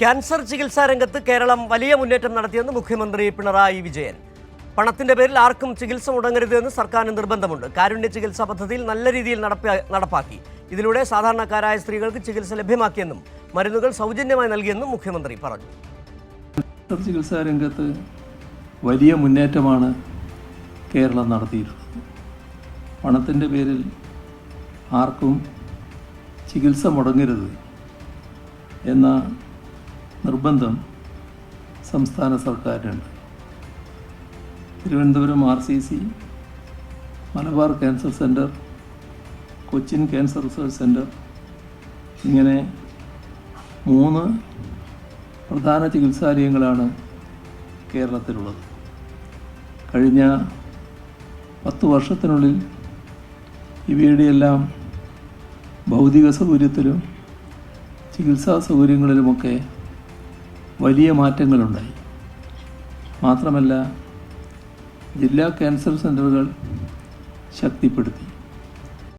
Cancer ചികിത്സാ രംഗത്ത് കേരളം വലിയ മുന്നേറ്റം നടത്തിയെന്ന് മുഖ്യമന്ത്രി പിണറായി വിജയൻ. പണത്തിന്റെ പേരിൽ ആർക്കും ചികിത്സ മുടങ്ങരുതെന്ന് സർക്കാരിന് നിർബന്ധമുണ്ട്. കാരുണ്യ ചികിത്സാ പദ്ധതിയിൽ നല്ല രീതിയിൽ നടപ്പാക്കി. ഇതിലൂടെ സാധാരണക്കാരായ സ്ത്രീകൾക്ക് ചികിത്സ ലഭ്യമാക്കിയെന്നും മരുന്നുകൾ സൗജന്യമായി നൽകിയെന്നും മുഖ്യമന്ത്രി പറഞ്ഞു. ചികിത്സാ രംഗത്ത് വലിയ മുന്നേറ്റമാണ് കേരളം നടത്തിയിട്ടുള്ളത്. പണത്തിന്റെ പേരിൽ ആർക്കും ചികിത്സ മുടങ്ങരുത് എന്ന നിർബന്ധം സംസ്ഥാന സർക്കാരിനുണ്ട്. Thiruvananthapuram R C C Malabar cancer centre Cochin cancer research centre ഇങ്ങനെ മൂന്ന് പ്രധാന ചികിത്സാലയങ്ങളാണ് കേരളത്തിലുള്ളത്. കഴിഞ്ഞ പത്ത് വർഷത്തിനുള്ളിൽ ഇവയുടെയെല്ലാം ഭൗതിക സൗകര്യത്തിലും ചികിത്സാ സൗകര്യങ്ങളിലുമൊക്കെ വലിയ മാറ്റങ്ങളുണ്ടായി. മാത്രമല്ല ജില്ലാ ക്യാൻസർ സെന്ററുകൾ ശക്തിപ്പെടുത്തി.